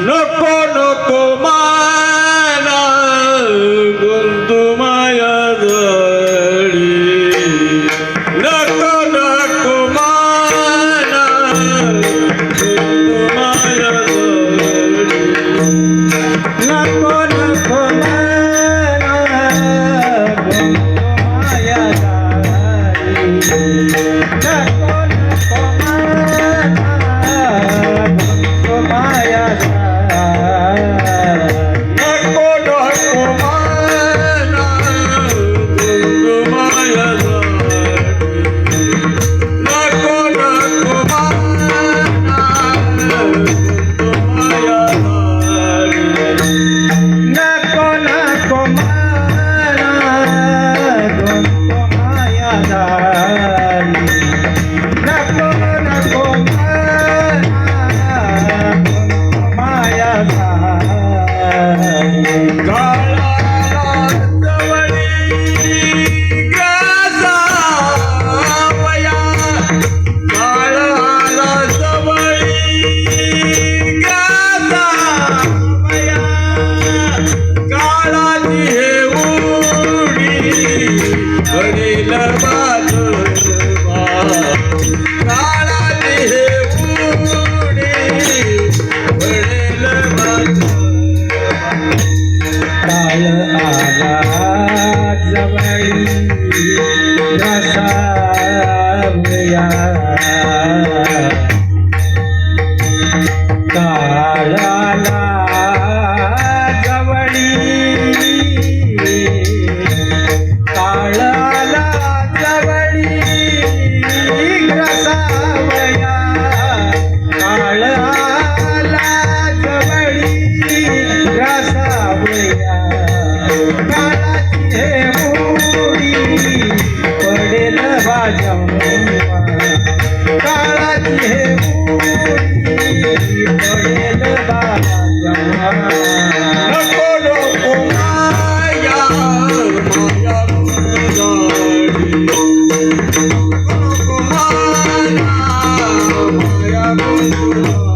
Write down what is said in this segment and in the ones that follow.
লোক তোমার outra ya Thank you.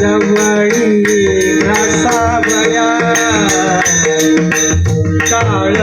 जवळी ग्रासावया काळ